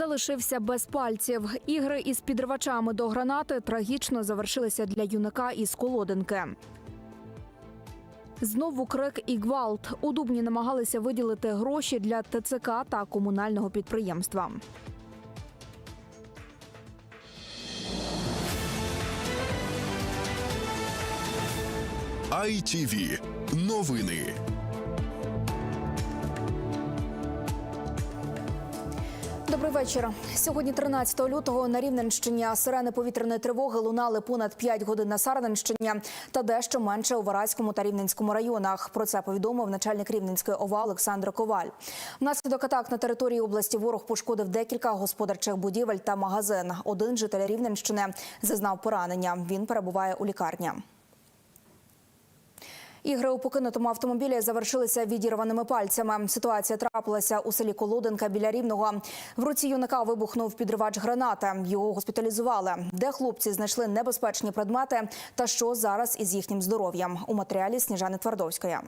залишився без пальців. Ігри із підривачами до гранати трагічно завершилися для юнака із колодинки. Знову крик і гвалт. У Дубні намагалися виділити гроші для ТЦК та комунального підприємства. ITV. Новини. Добрий вечір. Сьогодні, 13 лютого, на Рівненщині сирени повітряної тривоги лунали понад 5 годин на Сарненщині та дещо менше у Вараському та Рівненському районах. Про це повідомив начальник Рівненської ОВА Олександр Коваль. Внаслідок атак на території області ворог пошкодив декілька господарчих будівель та магазин. Один житель Рівненщини зазнав поранення. Він перебуває у лікарні. Ігри у покинутому автомобілі завершилися відірваними пальцями. Ситуація трапилася у селі Колоденка біля Рівного. В руці юнака вибухнув підривач гранати. Його госпіталізували. Де хлопці знайшли небезпечні предмети та що зараз із їхнім здоров'ям у матеріалі Сніжани Твардовської.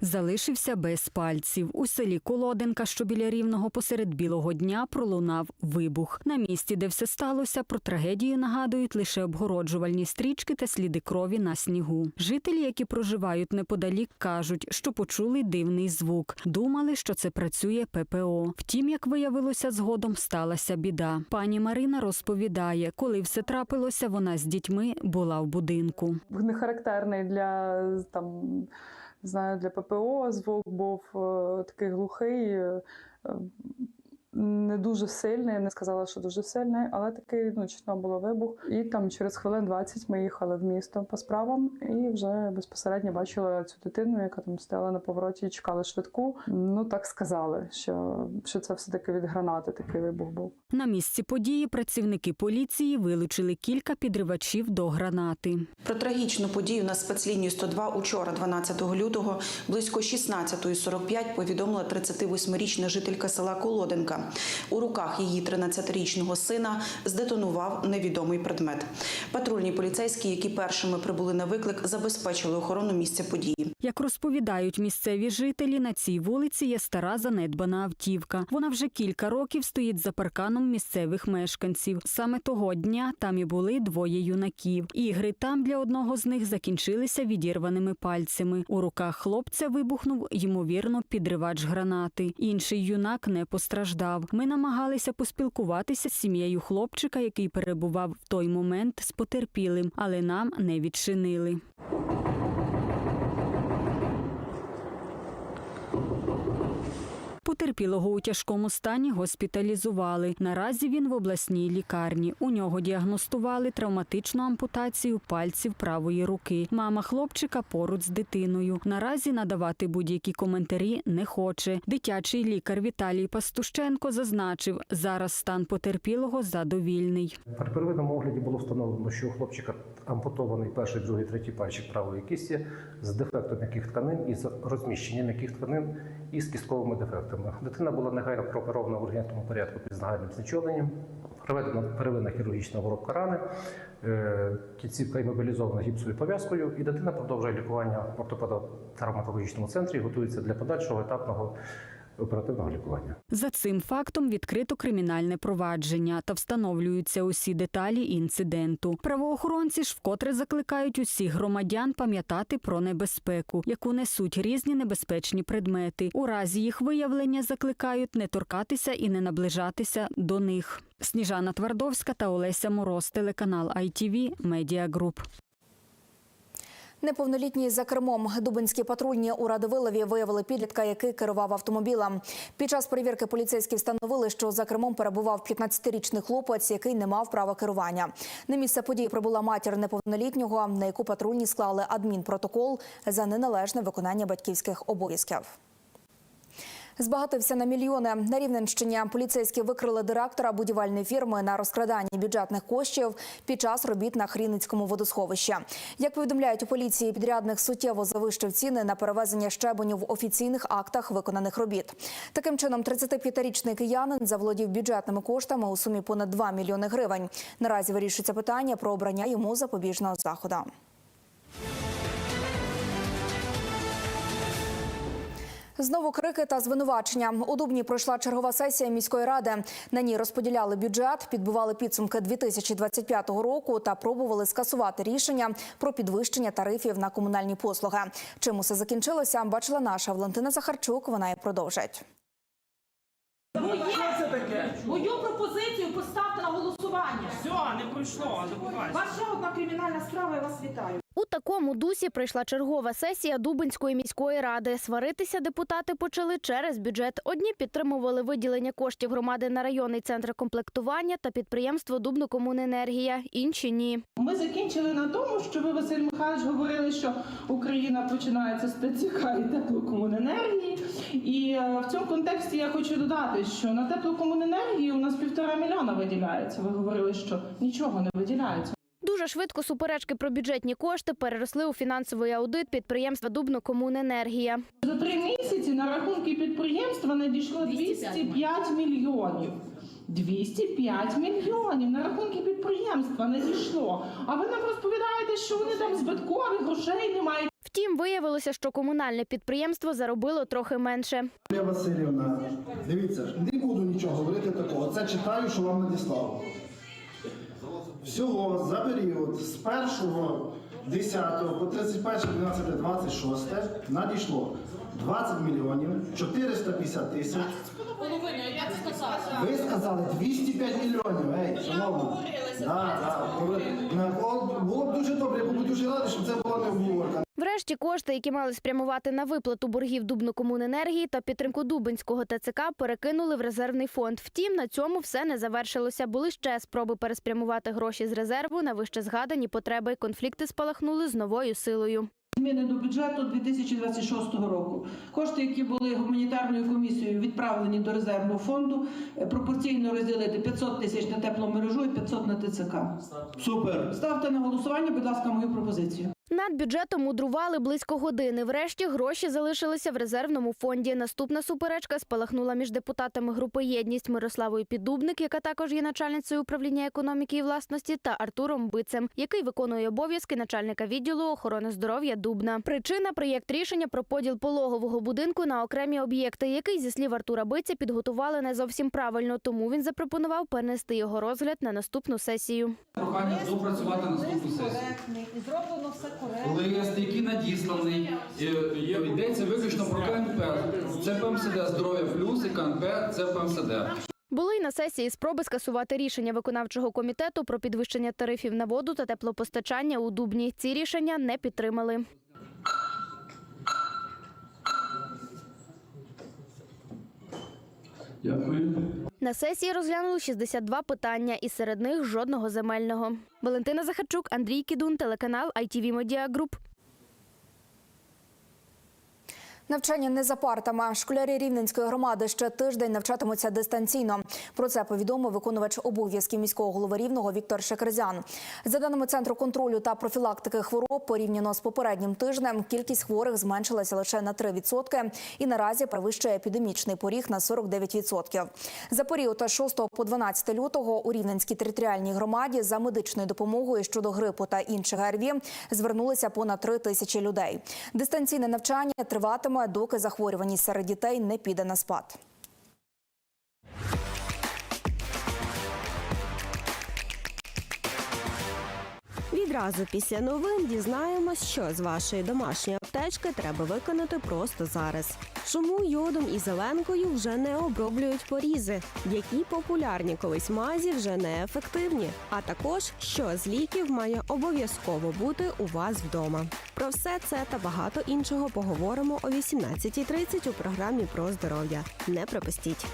Залишився без пальців. У селі Колоденка, що біля рівного посеред білого дня, пролунав вибух. На місці, де все сталося, про трагедію нагадують лише обгороджувальні стрічки та сліди крові на снігу. Жителі, які проживають неподалік, кажуть, що почули дивний звук. Думали, що це працює ППО. Втім, як виявилося, згодом сталася біда. Пані Марина розповідає, коли все трапилося, вона з дітьми була в будинку. не характерний для там знаю, для ППО. Звук був е, такий глухий, е, е, не дуже сильний. Я не сказала, що дуже сильний, але такий ну, чутно було вибух. І там через хвилин 20 ми їхали в місто по справам і вже безпосередньо бачили цю дитину, яка там стояла на повороті і чекала швидку. Ну так сказали, що, що це все таки від гранати такий вибух був. На місці події працівники поліції вилучили кілька підривачів до гранати. Про трагічну подію на спецлінії 102 учора, 12 лютого, близько 16.45 повідомила 38-річна жителька села Колоденка. У руках її 13-річного сина здетонував невідомий предмет. Патрульні поліцейські, які першими прибули на виклик, забезпечили охорону місця події. Як розповідають місцеві жителі, на цій вулиці є стара занедбана автівка. Вона вже кілька років стоїть за парканом місцевих мешканців. Саме того дня там і були двоє юнаків. Ігри там для одного з них закінчилися відірваними пальцями. У руках хлопця вибухнув ймовірно підривач гранати. Інший юнак не постраждав. Ми намагалися поспілкуватися з сім'єю хлопчика, який перебував в той момент з потерпілим, але нам не відчинили. Потерпілого у тяжкому стані госпіталізували. Наразі він в обласній лікарні. У нього діагностували травматичну ампутацію пальців правої руки. Мама хлопчика поруч з дитиною. Наразі надавати будь-які коментарі не хоче. Дитячий лікар Віталій Пастущенко зазначив, зараз стан потерпілого задовільний. При первинному огляді було встановлено, що у хлопчика ампутований перший, другий, третій пальчик правої кисті з дефектом м'яких тканин і з розміщенням м'яких тканин із кістковими дефектами. Дитина була негайно прооперована в ургентному порядку під загальним знечоленням. Проведена первинна хірургічна обробка рани, е, кінцівка імобілізована гіпсовою пов'язкою, і дитина продовжує лікування в ортопедо-травматологічному центрі готується для подальшого етапного оперативного лікування. За цим фактом відкрито кримінальне провадження та встановлюються усі деталі інциденту. Правоохоронці ж вкотре закликають усіх громадян пам'ятати про небезпеку, яку несуть різні небезпечні предмети. У разі їх виявлення закликають не торкатися і не наближатися до них. Сніжана Твардовська та Олеся Мороз, телеканал ITV, Media Group. Неповнолітній за кермом дубинські патрульні у Радовилові виявили підлітка, який керував автомобілем. Під час перевірки поліцейські встановили, що за кермом перебував 15-річний хлопець, який не мав права керування. На місце події прибула матір неповнолітнього, на яку патрульні склали адмінпротокол за неналежне виконання батьківських обов'язків. Збагатився на мільйони. На Рівненщині поліцейські викрили директора будівельної фірми на розкраданні бюджетних коштів під час робіт на Хріницькому водосховищі. Як повідомляють у поліції, підрядник суттєво завищив ціни на перевезення щебеню в офіційних актах виконаних робіт. Таким чином, 35-річний киянин заволодів бюджетними коштами у сумі понад 2 мільйони гривень. Наразі вирішується питання про обрання йому запобіжного заходу. Знову крики та звинувачення. У Дубні пройшла чергова сесія міської ради. На ній розподіляли бюджет, підбивали підсумки 2025 року та пробували скасувати рішення про підвищення тарифів на комунальні послуги. Чим усе закінчилося, бачила наша Валентина Захарчук. Вона і продовжить. Мою пропозицію поставте на голосування. Все, не пройшло. Ваша одна кримінальна справа, я вас вітаю. У такому дусі прийшла чергова сесія Дубинської міської ради. Сваритися депутати почали через бюджет. Одні підтримували виділення коштів громади на районний центр комплектування та підприємство Дубнокомуненергія. Інші ні. Ми закінчили на тому, що ви, Василь Михайлович, говорили, що Україна починається з ТЦК і теплокомуненергії. І е, в цьому контексті я хочу додати, що на теплокомуненергії у нас півтора мільйона виділяється. Ви говорили, що нічого не виділяється. Дуже швидко суперечки про бюджетні кошти переросли у фінансовий аудит підприємства Дубнокомуненергія. За три місяці на рахунки підприємства надійшло 205 мільйонів. 205 мільйонів на рахунки підприємства надійшло. А ви нам розповідаєте, що вони там збиткові, грошей немає. Втім, виявилося, що комунальне підприємство заробило трохи менше. Юлія Васильівна, дивіться, не буду нічого говорити такого. Це читаю, що вам надіслав. Всього за період з 1 10 по 31.12.26 надійшло 20 мільйонів 450 тисяч. Ви сказали 205 мільйонів. Ей, шановна. Да, да. Було б дуже добре, я був дуже радий, щоб це була не обговорка. Врешті кошти, які мали спрямувати на виплату боргів Дубнокомуненергії та підтримку Дубинського ТЦК, перекинули в резервний фонд. Втім, на цьому все не завершилося. Були ще спроби переспрямувати гроші з резерву на вище згадані потреби. Конфлікти спалахнули з новою силою. Зміни до бюджету 2026 року. Кошти, які були гуманітарною комісією відправлені до резервного фонду, е, пропорційно розділити 500 тисяч на тепломережу і 500 на ТЦК. Супер. Ставте на голосування, будь ласка, мою пропозицію. Над бюджетом мудрували близько години. Врешті гроші залишилися в резервному фонді. Наступна суперечка спалахнула між депутатами групи єдність Мирославою Піддубник, яка також є начальницею управління економіки і власності, та Артуром Бицем, який виконує обов'язки начальника відділу охорони здоров'я Дубна. Причина проєкт рішення про поділ пологового будинку на окремі об'єкти, який зі слів Артура Биця підготували не зовсім правильно. Тому він запропонував перенести його розгляд на наступну сесію. Прохання допрацювати наступну сесію. Зроблено все. Лист, який надісланий, йдеться виключно про КНП. Це ПМСД здоров'я плюс і КНП це ПМСД. Були й на сесії спроби скасувати рішення виконавчого комітету про підвищення тарифів на воду та теплопостачання у Дубні. Ці рішення не підтримали. Дякую. На сесії розглянули 62 питання, і серед них жодного земельного. Валентина Захарчук, Андрій Кідун, телеканал ITV Media Group. Навчання не за партами. Школярі Рівненської громади ще тиждень навчатимуться дистанційно. Про це повідомив виконувач обов'язків міського голови Рівного Віктор Шекерзян. За даними центру контролю та профілактики хвороб, порівняно з попереднім тижнем, кількість хворих зменшилася лише на 3% і наразі перевищує епідемічний поріг на 49%. За період з 6 по 12 лютого у Рівненській територіальній громаді за медичною допомогою щодо грипу та інших ГРВІ звернулися понад 3 тисячі людей. Дистанційне навчання триватиме, доки захворюваність серед дітей не піде на спад. Відразу після новин дізнаємось, що з вашої домашньої аптечки треба виконати просто зараз. Чому йодом і зеленкою вже не оброблюють порізи, які популярні колись мазі вже не ефективні. А також що з ліків має обов'язково бути у вас вдома. Про все це та багато іншого поговоримо о 18.30 у програмі про здоров'я. Не пропустіть.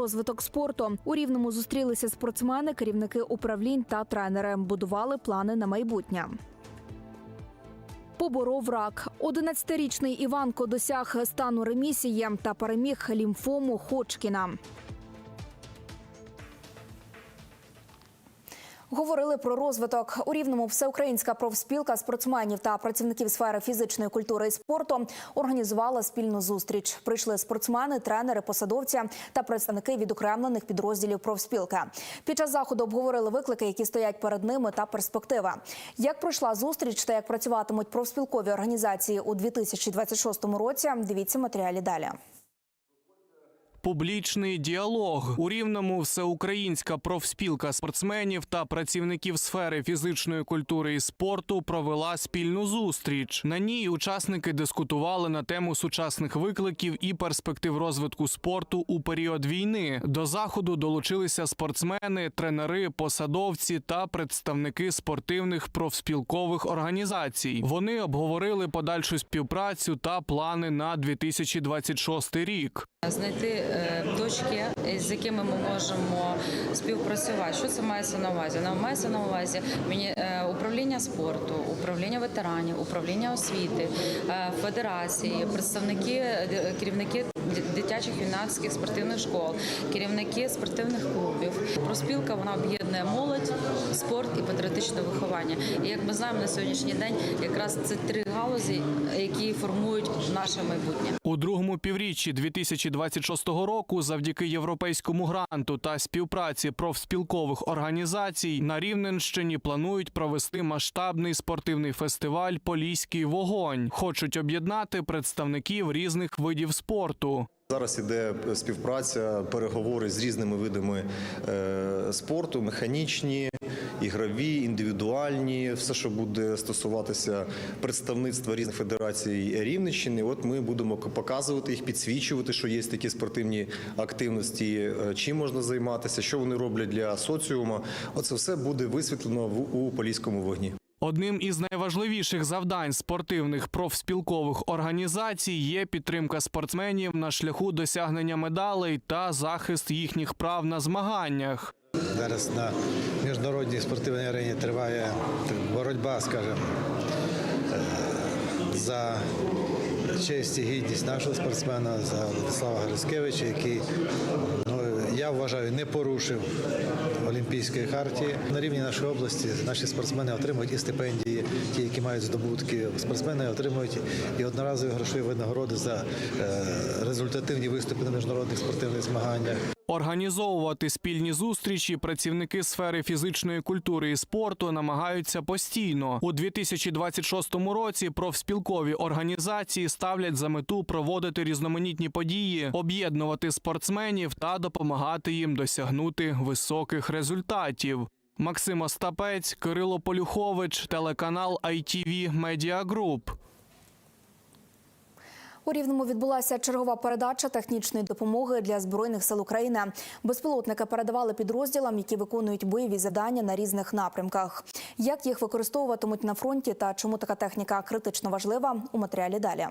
Розвиток спорту у рівному зустрілися спортсмени, керівники управлінь та тренери. Будували плани на майбутнє. Поборов рак. 11-річний Іванко досяг стану ремісії та переміг лімфому Ходжкіна. Говорили про розвиток у рівному всеукраїнська профспілка спортсменів та працівників сфери фізичної культури і спорту організувала спільну зустріч. Прийшли спортсмени, тренери, посадовці та представники відокремлених підрозділів профспілки. Під час заходу обговорили виклики, які стоять перед ними, та перспективи. Як пройшла зустріч та як працюватимуть профспілкові організації у 2026 році? Дивіться матеріалі далі. Публічний діалог у рівному всеукраїнська профспілка спортсменів та працівників сфери фізичної культури і спорту провела спільну зустріч. На ній учасники дискутували на тему сучасних викликів і перспектив розвитку спорту у період війни. До заходу долучилися спортсмени, тренери, посадовці та представники спортивних профспілкових організацій. Вони обговорили подальшу співпрацю та плани на 2026 рік. знайти точки, з якими ми можемо співпрацювати. Що це мається на увазі? На мається на увазі міні- е, управління спорту, управління ветеранів, управління освіти, е, федерації, представники, е, керівники дитячих юнацьких спортивних школ, керівники спортивних клубів. Проспілка вона об'єднує молодь, спорт і патріотичне виховання. І як ми знаємо на сьогоднішній день, якраз це три галузі, які формують наше майбутнє. У другому півріччі 2026 року, завдяки європейському гранту та співпраці профспілкових організацій, на Рівненщині планують провести масштабний спортивний фестиваль Поліський вогонь. Хочуть об'єднати представників різних видів спорту. Зараз іде співпраця, переговори з різними видами е, спорту, механічні, ігрові, індивідуальні, все, що буде стосуватися представництва різних федерацій Рівненщини. От ми будемо показувати їх, підсвічувати, що є такі спортивні активності, е, чим можна займатися, що вони роблять для соціуму. Оце все буде висвітлено у поліському вогні. Одним із найважливіших завдань спортивних профспілкових організацій є підтримка спортсменів на шляху досягнення медалей та захист їхніх прав на змаганнях. Зараз на міжнародній спортивній арені триває боротьба, скажімо, е, за честь і гідність нашого спортсмена, за Владислава Грицькевича, який, ну, я вважаю, не порушив Олімпійської хартії. На рівні нашої області наші спортсмени отримують і стипендії, ті, які мають здобутки. Спортсмени отримують і одноразові грошові винагороди за е, результативні виступи на міжнародних спортивних змаганнях. Організовувати спільні зустрічі працівники сфери фізичної культури і спорту намагаються постійно. У 2026 році профспілкові організації ставлять за мету проводити різноманітні події, об'єднувати спортсменів та допомагати їм досягнути високих результатів. Максим Остапець, Кирило Полюхович, телеканал ITV Media Group. У Рівному відбулася чергова передача технічної допомоги для збройних сил України. Безпілотники передавали підрозділам, які виконують бойові завдання на різних напрямках. Як їх використовуватимуть на фронті та чому така техніка критично важлива у матеріалі далі.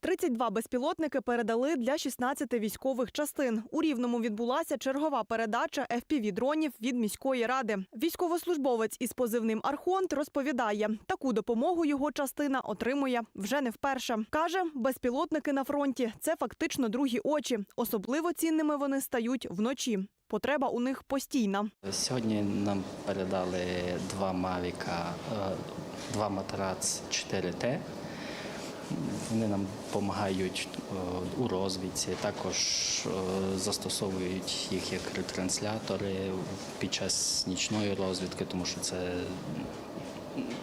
32 безпілотники передали для 16 військових частин. У Рівному відбулася чергова передача FPV-дронів від міської ради. Військовослужбовець із позивним Архонт розповідає, таку допомогу його частина отримує вже не вперше. Каже, безпілотники на фронті це фактично другі очі. Особливо цінними вони стають вночі. Потреба у них постійна. Сьогодні нам передали два Мавіка, е, два матрац 4Т. Вони нам допомагають е, у розвідці, також е, застосовують їх як ретранслятори під час нічної розвідки, тому що це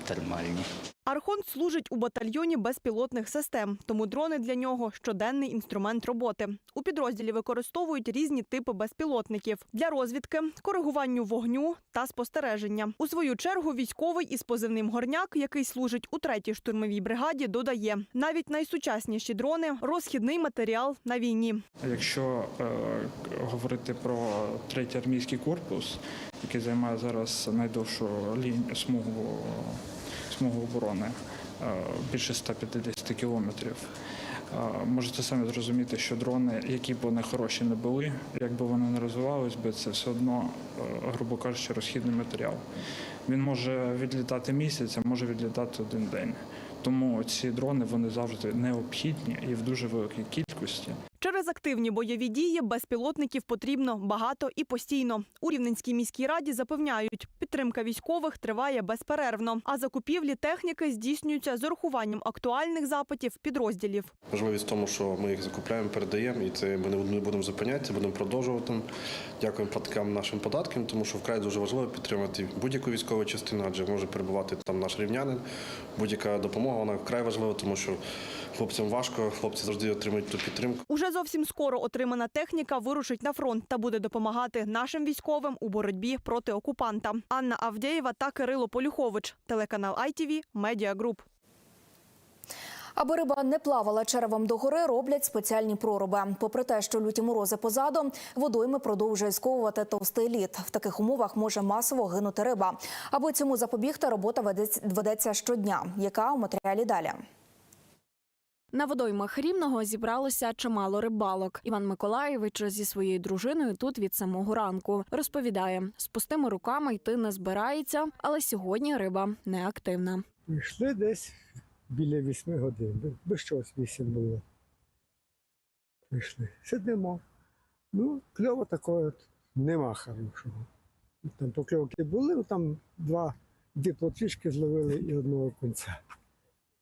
термальні. Архонт служить у батальйоні безпілотних систем, тому дрони для нього щоденний інструмент роботи. У підрозділі використовують різні типи безпілотників для розвідки, коригуванню вогню та спостереження. У свою чергу військовий із позивним горняк, який служить у третій штурмовій бригаді, додає навіть найсучасніші дрони розхідний матеріал на війні. Якщо е, говорити про третій армійський корпус, який займає зараз найдовшу лінію смугу, смугу оборони, е, більше 150 кілометрів. Е, Можете самі зрозуміти, що дрони, які б вони хороші не були, як би вони не розвивались би, це все одно, е, грубо кажучи, розхідний матеріал. Він може відлітати місяць, а може відлітати один день. Тому ці дрони вони завжди необхідні і в дуже великій кількості. Через активні бойові дії безпілотників потрібно багато і постійно. У Рівненській міській раді запевняють, підтримка військових триває безперервно, а закупівлі техніки здійснюються з урахуванням актуальних запитів підрозділів. Можливість в тому, що ми їх закупляємо, передаємо, і це ми не будемо зупинятися, будемо продовжувати. Дякуємо платникам нашим податкам, тому що вкрай дуже важливо підтримати будь-яку військову частину, адже може перебувати там наш рівнянин. Будь-яка допомога вона вкрай важлива, тому що хлопцям важко, хлопці завжди отримують ту підтримку. Уже зовсім скоро отримана техніка вирушить на фронт та буде допомагати нашим військовим у боротьбі проти окупанта. Анна Авдєєва та Кирило Полюхович, телеканал ITV, Media Group. Аби риба не плавала черевом догори, роблять спеціальні проруби. Попри те, що люті морози позаду, водойми продовжує сковувати товстий лід. В таких умовах може масово гинути риба. Аби цьому запобігти, робота ведеться щодня. Яка у матеріалі далі? На водоймах Рівного зібралося чимало рибалок. Іван Миколаєвич зі своєю дружиною тут від самого ранку розповідає, з пустими руками йти не збирається, але сьогодні риба не активна. Йшли десь біля вісьми годин, без чогось вісім було. Прийшли. Сидимо. Ну, кльово такого нема хорошого. Там покльовки були, ну, там два, дві плотвічки зловили і одного кінця.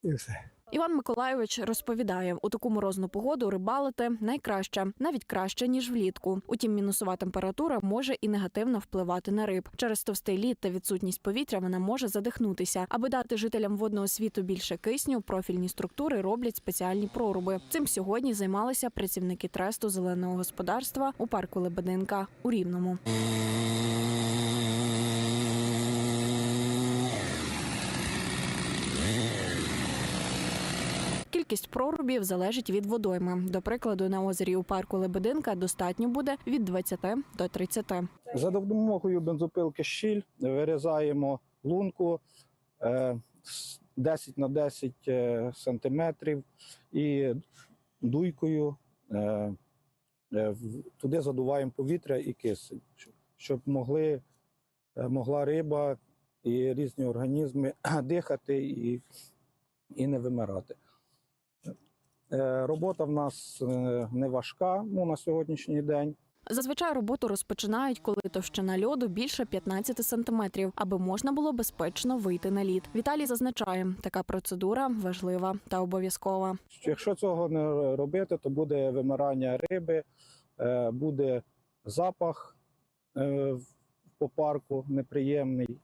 І все. Іван Миколаєвич розповідає, у таку морозну погоду рибалити найкраще, навіть краще ніж влітку. Утім, мінусова температура може і негативно впливати на риб. Через товстий лід та відсутність повітря вона може задихнутися. Аби дати жителям водного світу більше кисню, профільні структури роблять спеціальні проруби. Цим сьогодні займалися працівники тресту зеленого господарства у парку Лебединка у Рівному. Кількість прорубів залежить від водойми. До прикладу, на озері у парку Лебединка достатньо буде від 20 до 30. За допомогою бензопилки щіль вирізаємо лунку е, 10 на 10 е, сантиметрів і дуйкою е, е, туди задуваємо повітря і кисень, щоб- могли, е, могла риба і різні організми дихати і, і не вимирати. Е, Робота в нас е, не важка ну, на сьогоднішній день. Зазвичай роботу розпочинають, коли товщина льоду більше 15 сантиметрів, аби можна було безпечно вийти на лід. Віталій зазначає, така процедура важлива та обов'язкова. Якщо цього не робити, то буде вимирання риби, е, буде запах по парку неприємний.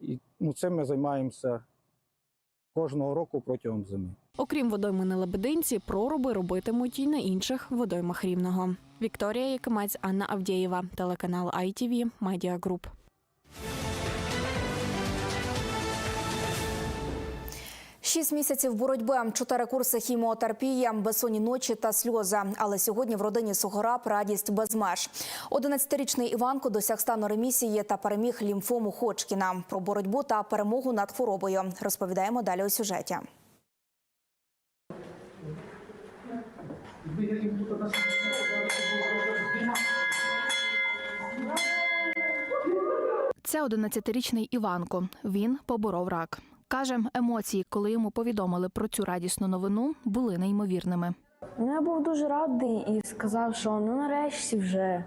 І ну, цим ми займаємося кожного року протягом зими. Окрім водойми на Лебединці, проруби робитимуть і на інших водоймах Рівного. Вікторія Якимець, Анна Авдєєва, телеканал ITV, Group. Шість місяців боротьби, чотири курси хіміотерапії, безсонні ночі та сльози. Але сьогодні в родині Сугораб радість без меж. 11-річний Іванко досяг стану ремісії та переміг лімфому Ходжкіна. Про боротьбу та перемогу над хворобою розповідаємо далі у сюжеті. Це 11-річний Іванко. Він поборов рак. Каже, емоції, коли йому повідомили про цю радісну новину, були неймовірними. Ну, я був дуже радий і сказав, що ну нарешті вже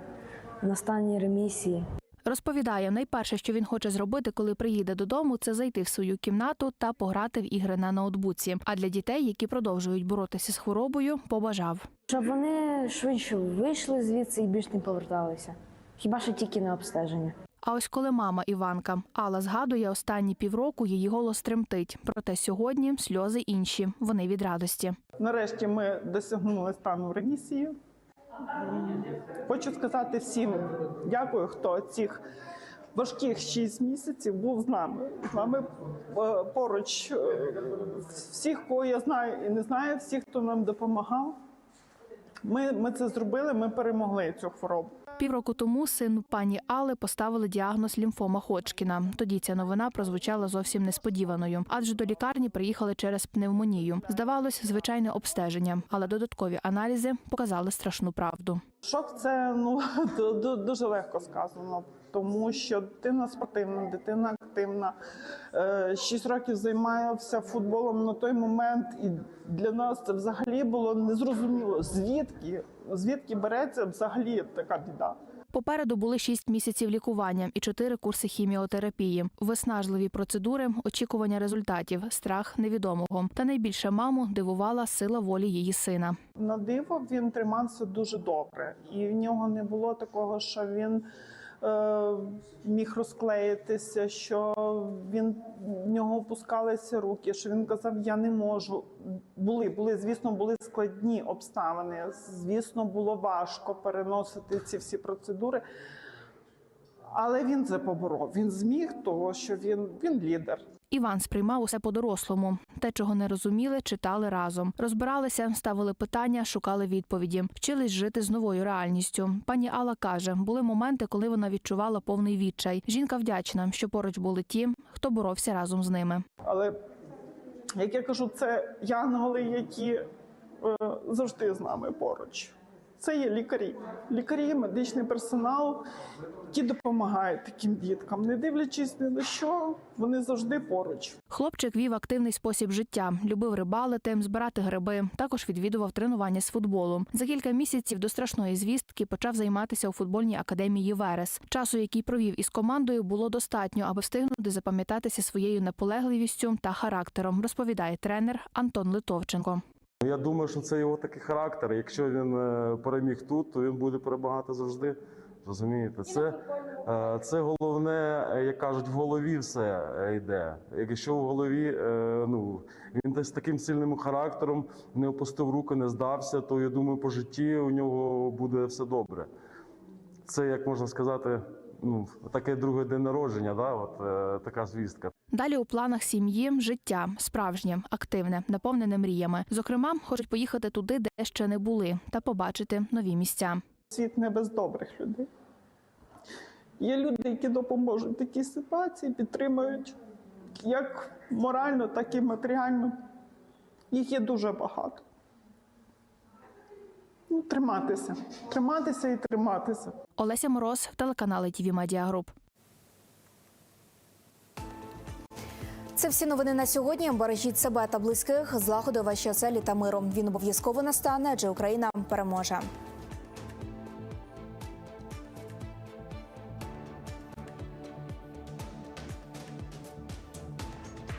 на стані ремісії. Розповідає, найперше, що він хоче зробити, коли приїде додому, це зайти в свою кімнату та пограти в ігри на ноутбуці. А для дітей, які продовжують боротися з хворобою, побажав. Щоб вони швидше вийшли звідси і більш не поверталися. Хіба що тільки на обстеження. А ось коли мама Іванка Алла згадує останні півроку, її голос тремтить. Проте сьогодні сльози інші. Вони від радості. Нарешті ми досягнули стану ремісії. Хочу сказати всім дякую, хто цих важких шість місяців був з нами. З нами е, поруч е, всіх, кого я знаю і не знаю, всіх, хто нам допомагав. Ми, ми це зробили, ми перемогли цю хворобу. Півроку тому сину пані Алли поставили діагноз лімфома Ходжкіна. Тоді ця новина прозвучала зовсім несподіваною, адже до лікарні приїхали через пневмонію. Здавалось, звичайне обстеження, але додаткові аналізи показали страшну правду. Шок це ну ду- ду- дуже легко сказано. тому що дитина спортивна, дитина активна. Е, Шість років займався футболом на той момент, і для нас це взагалі було незрозуміло, звідки, звідки береться взагалі така біда. Попереду були шість місяців лікування і чотири курси хіміотерапії, виснажливі процедури, очікування результатів, страх невідомого. Та найбільше маму дивувала сила волі її сина. На диво він тримався дуже добре, і в нього не було такого, що він міг розклеїтися, що він в нього опускалися руки, що він казав, я не можу. Були, були, звісно, були складні обставини. Звісно, було важко переносити ці всі процедури. Але він це поборов. Він зміг, того що він, він лідер. Іван сприймав усе по-дорослому. Те, чого не розуміли, читали разом. Розбиралися, ставили питання, шукали відповіді, вчились жити з новою реальністю. Пані Алла каже, були моменти, коли вона відчувала повний відчай. Жінка вдячна, що поруч були ті, хто боровся разом з ними. Але як я кажу, це янголи, які е, завжди з нами поруч. Це є лікарі, лікарі, медичний персонал, які допомагають таким діткам, не дивлячись ні на що, вони завжди поруч. Хлопчик вів активний спосіб життя, любив рибалити, збирати гриби. Також відвідував тренування з футболу. За кілька місяців до страшної звістки почав займатися у футбольній академії Верес. Часу, який провів із командою, було достатньо, аби встигнути запам'ятатися своєю наполегливістю та характером. Розповідає тренер Антон Литовченко. Я думаю, що це його такий характер. Якщо він е, переміг тут, то він буде перемагати завжди. Розумієте, це, е, це головне, е, як кажуть, в голові все йде. Якщо в голові ну він десь таким сильним характером не опустив руки, не здався, то я думаю, по житті у нього буде все добре. Це як можна сказати, ну таке друге день народження, да, от е, така звістка. Далі у планах сім'ї життя справжнє, активне, наповнене мріями. Зокрема, хочуть поїхати туди, де ще не були, та побачити нові місця. Світ не без добрих людей. Є люди, які допоможуть в такій ситуації, підтримують як морально, так і матеріально. Їх є дуже багато. Ну, триматися, триматися і триматися. Олеся Мороз, телеканали ТВ Медіа Груп. Це всі новини на сьогодні. Бережіть себе та близьких, злагоди ваші оселі та миром. Він обов'язково настане, адже Україна переможе.